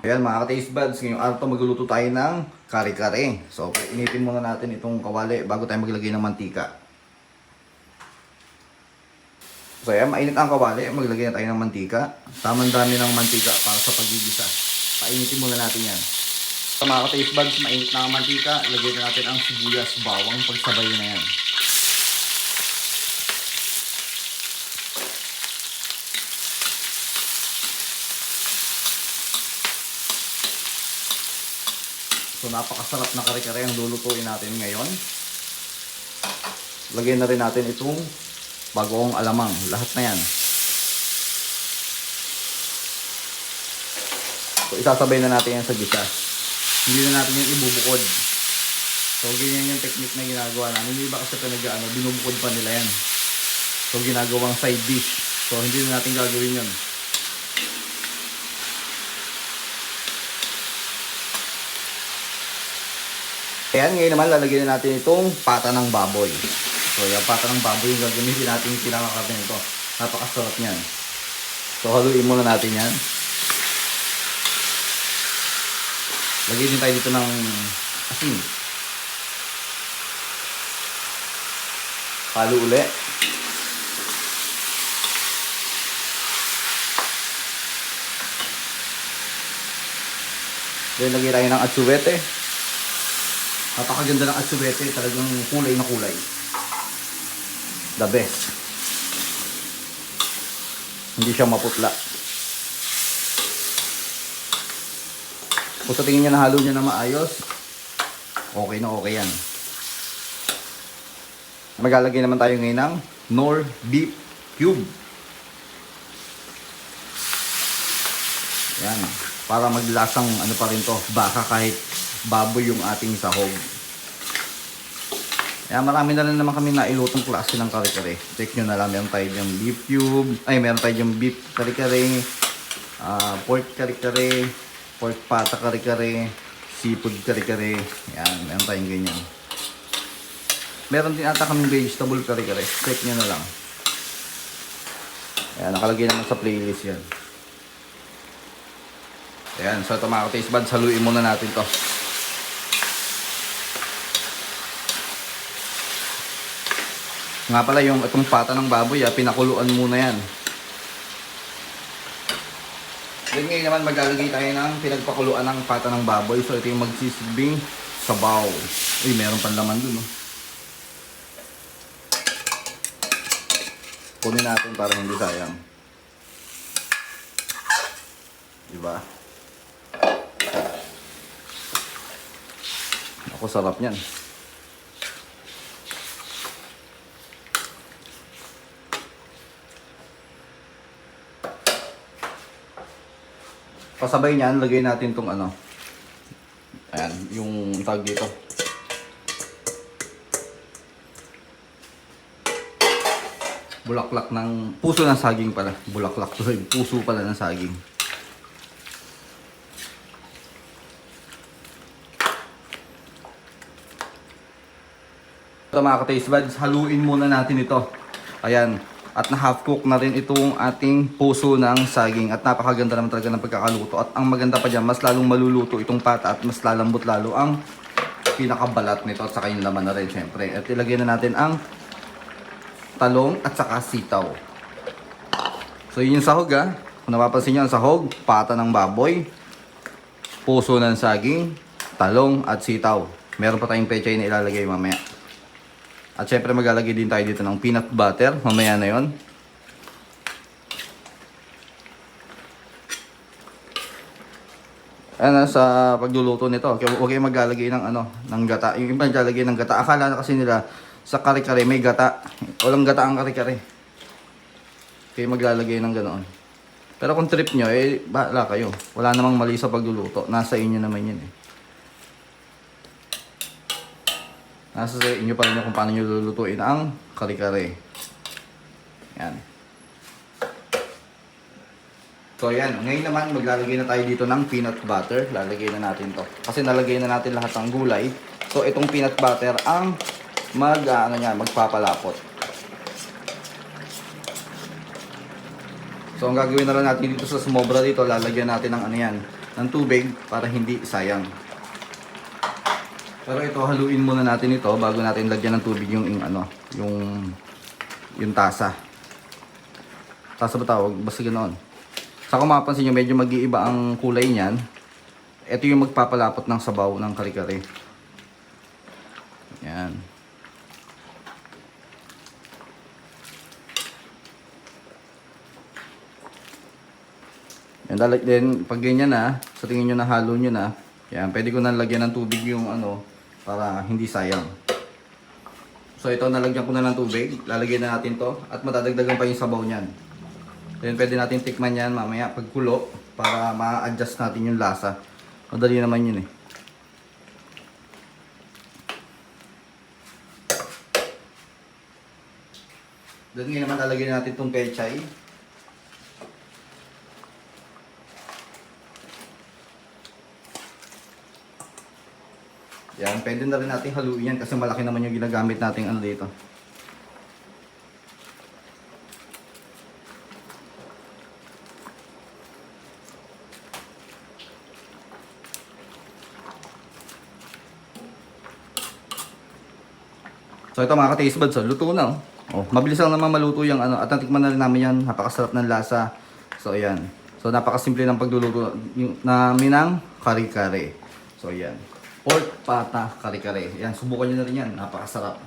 Ayan mga ka-taste buds, ngayong araw to magluluto tayo ng kare-kare. So, initin muna natin itong kawali bago tayo maglagay ng mantika. So, ayan, mainit ang kawali. Maglagay na tayo ng mantika. Tamang dami ng mantika para sa pagigisa. Painitin muna natin yan. Sa mga ka-taste buds, mainit na ang mantika. Lagyan na natin ang sibuyas, bawang, pagsabay na yan. So napakasarap na kare-kare ang lulutuin natin ngayon. Lagyan na rin natin itong bagong alamang. Lahat na yan. So isasabay na natin yan sa gisa. Hindi na natin yan ibubukod. So ganyan yung technique na ginagawa namin. Hindi ba kasi talaga ano, binubukod pa nila yan. So ginagawang side dish. So hindi na natin gagawin yan. Ayan, ngayon naman lalagyan na natin itong pata ng baboy. So, yung pata ng baboy yung gagamitin natin yung pinakakarne nito. Napakasarap niyan. So, haluin muna natin yan. Lagyan din tayo dito ng asin. Halo uli. Then, lagyan tayo ng atsuwete. Napakaganda ng atsubete, talagang kulay na kulay. The best. Hindi siya maputla. Kung sa tingin niya nahalo niya na maayos, okay na okay yan. Maglalagay naman tayo ngayon ng Nor Beef Cube. Yan. Para maglasang ano pa rin to, baka kahit baboy yung ating sahog. Kaya marami na rin naman kami nailutong klase ng kare-kare. Check nyo na lang, meron tayo yung beef cube, ay meron tayo yung beef kare-kare, ah, pork kare-kare, pork pata kare-kare, seafood kare-kare. Yan, meron tayong ganyan. Meron din ata kaming vegetable kare-kare. Check nyo na lang. Ayan, nakalagay naman sa playlist yan. Ayan, so ito mga ka-taste buds, haluin muna natin to. Nga pala yung itong pata ng baboy, ah, pinakuluan muna yan. Then ngayon naman maglalagay tayo ng pinagpakuluan ng pata ng baboy. So ito yung magsisilbing sabaw. Uy, meron pang laman dun. Oh. Kunin natin para hindi sayang. Diba? Ako sarap niyan. Pasabay niyan, lagay natin tong ano. Ayan, yung tag dito. Bulaklak ng puso ng saging pala. Bulaklak to, puso pala ng saging. Ito mga ka-taste buds, haluin muna natin ito. Ayan. At na half cook na rin itong ating puso ng saging. At napakaganda naman talaga ng pagkakaluto. At ang maganda pa dyan, mas lalong maluluto itong pata at mas lalambot lalo ang pinakabalat nito at saka yung laman na rin syempre. At ilagay na natin ang talong at saka sitaw. So yun yung sahog ha. Kung napapansin nyo ang sahog, pata ng baboy, puso ng saging, talong at sitaw. Meron pa tayong pechay na ilalagay mamaya. At syempre maglalagay din tayo dito ng peanut butter. Mamaya na yon. Ano sa pagluluto nito, okay, okay maglalagay ng ano, ng gata. Yung iba naglalagay ng gata. Akala na kasi nila sa kare-kare may gata. Walang gata ang kare-kare. Kaya maglalagay ng ganoon. Pero kung trip nyo, eh, bahala kayo. Wala namang mali sa pagluluto. Nasa inyo naman yun eh. Nasa sa inyo pa rin kung paano nyo lulutuin ang kare-kare. Yan. So yan, ngayon naman maglalagay na tayo dito ng peanut butter. Lalagay na natin to. Kasi nalagay na natin lahat ng gulay. So itong peanut butter ang mag, ah, ano yan, magpapalapot. So ang gagawin na lang natin dito sa smobra dito, lalagyan natin ng ano yan, ng tubig para hindi sayang. Pero ito, haluin muna natin ito bago natin lagyan ng tubig yung, yung ano, yung yung tasa. Tasa ba tawag? Basta ganoon. Sa kung mapapansin nyo, medyo mag-iiba ang kulay niyan. Ito yung magpapalapot ng sabaw ng kare-kare. Yan. Yan, dalag din, pag ganyan na, sa tingin nyo na halo nyo na, yan, pwede ko na lagyan ng tubig yung ano, para hindi sayang. So ito, nalagyan ko na ng tubig, lalagyan na natin to, at matadagdagan pa yung sabaw niyan. Then pwede natin tikman yan mamaya pagkulo, para ma-adjust natin yung lasa. Madali naman yun eh. Then ngayon naman lalagyan natin itong pechay. Yan, pwede na rin natin haluin yan kasi malaki naman yung ginagamit nating ano dito. So ito mga ka-taste buds, oh, luto na. Oh. Oh, mabilis lang naman maluto yung ano, at natikman na rin namin yan, napakasarap ng lasa. So ayan. So napakasimple ng pagluluto yung, namin ng kare-kare. So ayan. Pork pata kare-kare. Yan, subukan nyo na rin yan, napakasarap.